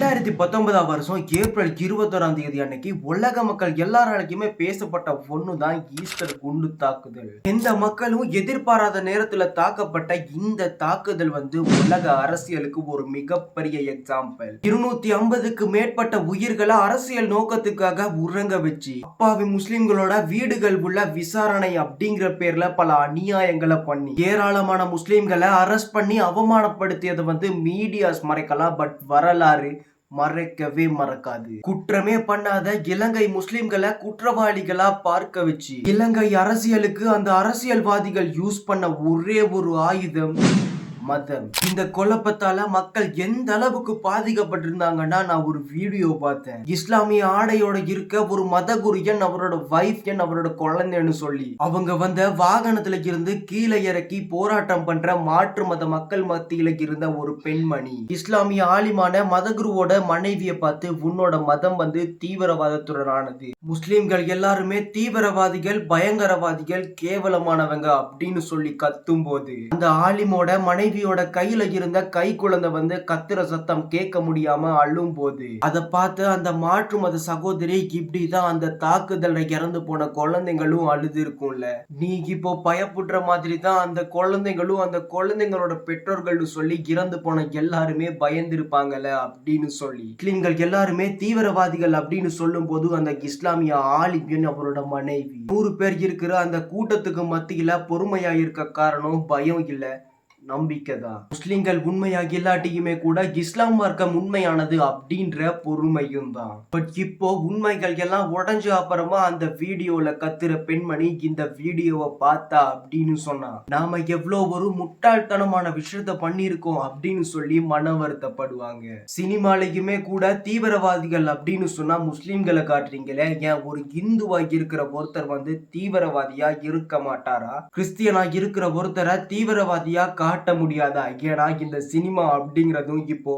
ரெண்டாயிரத்தி பத்தொன்பதாம் வருஷம் ஏப்ரல் இருபத்தோராம் தேதி அன்னைக்கு உலக மக்கள் எல்லாராலையுமே பேசப்பட்ட ஒண்ணு தான் ஈஸ்டர் குண்டு தாக்குதல். எந்த மக்களும் எதிர்பாராத நேரத்துல தாக்கப்பட்ட இந்த தாக்குதல் வந்து உலக அரசியலுக்கு ஒரு மிகப்பெரிய எக்ஸாம்பிள் இருநூத்தி ஐம்பதுக்கு மேற்பட்ட உயிர்களை அரசியல் நோக்கத்துக்காக உறங்க வச்சு அப்பாவி முஸ்லிம்களோட வீடுகள் உள்ள விசாரணை அப்படிங்கிற பேர்ல பல அநியாயங்களை பண்ணி ஏராளமான முஸ்லிம்களை அரெஸ்ட் பண்ணி அவமானப்படுத்தியது வந்து மீடியாஸ் மறைக்கலாம் பட் வரலாறு மறைக்கவே மறக்காது. குற்றமே பண்ணாத இலங்கை முஸ்லிம்களை குற்றவாளிகளா பார்க்க வச்சு. இலங்கை அரசியலுக்கு அந்த அரசியல்வாதிகள் யூஸ் பண்ண ஒரே ஒரு ஆயுதம் மதம். இந்த குழப்பத்தால மக்கள் எந்த அளவுக்கு பாதிக்கப்பட்டிருந்தாங்கன்னா நான் ஒரு வீடியோ பார்த்தேன். இஸ்லாமிய ஆடையோட இருக்க ஒரு மத குரியன் அவரோட வைஃப் என் அவரோட குழந்தைன்னு சொல்லி. அவங்க வந்த வாகனத்துல இருந்து கீழே இறக்கி போராட்டம் பண்ற மாற்று மத மக்கள் மத்தியில இருந்த ஒரு பெண்மணி. இஸ்லாமிய ஆலிமான மதகுருவோட மனைவியை பார்த்து உன்னோட மதம் வந்து தீவிரவாதத்துடனானது. முஸ்லிம்கள் எல்லாருமே தீவிரவாதிகள் பயங்கரவாதிகள் கேவலமானவங்க அப்படின்னு சொல்லி கத்தும் போது அந்த ஆலிமோட மனைவி மனைவியோட கையில இருந்த கை குழந்தை வந்து கத்துற சத்தம் கேட்க முடியாம அள்ளும் போது அதை பார்த்து அந்த மாற்று மத சகோதரி இப்படிதான் அந்த தாக்குதல்ல இறந்து போன குழந்தைங்களும் அழுது இருக்கும்ல நீ இப்போ பயப்படுற மாதிரி தான் அந்த குழந்தைங்களும் அந்த குழந்தைங்களோட பெற்றோர்கள்னு சொல்லி இறந்து போன எல்லாருமே பயந்திருப்பாங்கல்ல அப்படின்னு சொல்லி. முஸ்லிம்கள் எல்லாருமே தீவிரவாதிகள் அப்படின்னு சொல்லும் போது அந்த இஸ்லாமிய ஆலிபியன் அவரோட மனைவி. நூறு பேர் இருக்கிற அந்த கூட்டத்துக்கு மத்தியில பொறுமையா இருக்க காரணம் பயம் இல்லை. நம்பிக்கை தான் முஸ்லிம்கள் உண்மையாக இல்லாட்டியுமே கூட இஸ்லாம் மார்க்கம் உண்மையானது அப்படின்ற பொறுமையும் தான் பட் இப்போ உண்மைகள் எல்லாம் உடஞ்ச அப்புறமா அந்த வீடியோல கத்துற பெண்மணி இந்த வீடியோவை பார்த்தா அப்படின்னு சொன்னா நாம எவ்வளோ ஒரு முட்டாள்தனமான விஷயத்த பண்ணியிருக்கோம் அப்படின்னு சொல்லி மன வருத்தப்படுவாங்க. சினிமாலையுமே கூட தீவிரவாதிகள் அப்படின்னு சொன்னா முஸ்லிம்களை காட்டுறீங்களே ஏன் ஒரு இந்துவா இருக்கிற ஒருத்தர் வந்து தீவிரவாதியா இருக்க மாட்டாரா? கிறிஸ்தியனா இருக்கிற ஒருத்தரை தீவிரவாதியா காட்ட முடியாதா? ஏன்னா இந்த சினிமா அப்படிங்கிறதும் இப்போ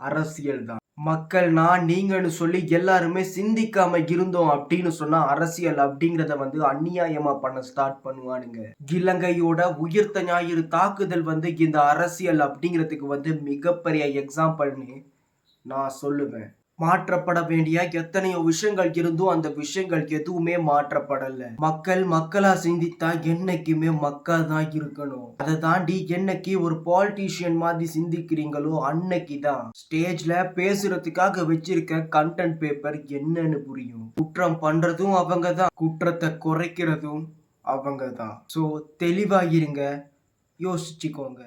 அரசியல் தான். மக்கள் நான் நீங்கன்னு சொல்லி எல்லாருமே சிந்திக்காம இருந்தோம் அப்படின்னு சொன்னா அரசியல் அப்படிங்கிறத வந்து அந்நியாயமா பண்ண ஸ்டார்ட் பண்ணுவானுங்க. இலங்கையோட உயிர்த்த ஞாயிறு தாக்குதல் வந்து இந்த அரசியல் அப்படிங்கிறதுக்கு வந்து மிகப்பெரிய எக்ஸாம்பிள்னு நான் சொல்லுவேன். மாற்றப்பட வேண்டிய எத்தனையோ விஷயங்கள் இருந்தும் அந்த விஷயங்கள் எதுவுமே மாற்றப்படல. மக்கள் மக்களா சிந்தித்தா என்னைக்குமே மக்கள் தான் இருக்கணும். அதை தாண்டி என்னைக்கு ஒரு பாலிட்டிஷியன் மாதிரி சிந்திக்கிறீங்களோ அன்னைக்கு தான் ஸ்டேஜ்ல பேசுறதுக்காக வச்சிருக்க கண்டென்ட் பேப்பர் என்னன்னு புரியும். குற்றம் பண்றதும் அவங்க தான் குற்றத்தை குறைக்கிறதும் அவங்க தான் ஸோ தெளிவாகிருங்க யோசிச்சுக்கோங்க.